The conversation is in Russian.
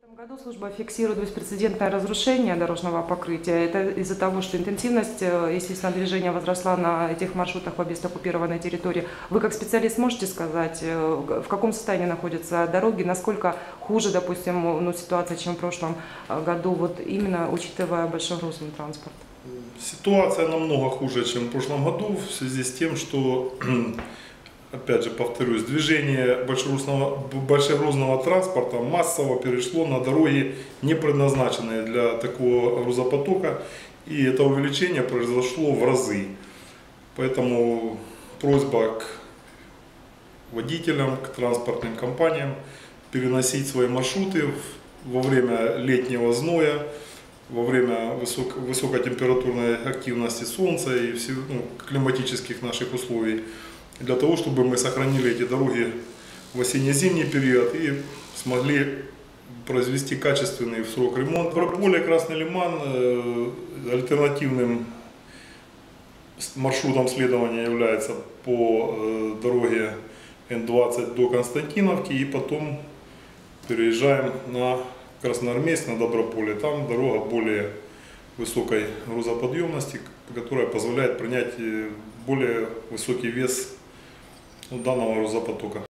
В этом году служба фиксирует беспрецедентное разрушение дорожного покрытия. Это из-за того, что интенсивность, э, естественно, движения возросла на этих маршрутах по оккупированной территории. Вы как специалист можете сказать, э, в каком состоянии находятся дороги, насколько хуже, допустим, ну, ситуация, чем в прошлом э, году, вот именно учитывая большегрузный транспорт? Ситуация намного хуже, чем в прошлом году, в связи с тем, что, опять же повторюсь, движение большегрузного, большегрузного транспорта массово перешло на дороги, не предназначенные для такого грузопотока, и это увеличение произошло в разы. Поэтому просьба к водителям, к транспортным компаниям переносить свои маршруты во время летнего зноя, во время высок, высокотемпературной активности солнца и всех, ну, климатических наших условий, для того, чтобы мы сохранили эти дороги в осенне-зимний период и смогли произвести качественный в срок ремонт. Прополе Красный Лиман э, альтернативным маршрутом следования является по э, дороге Н-20 до Константиновки и потом переезжаем на Красноармейск, на Доброполе. Там дорога более высокой грузоподъемности, которая позволяет принять э, более высокий вес ну, данного грузопотока.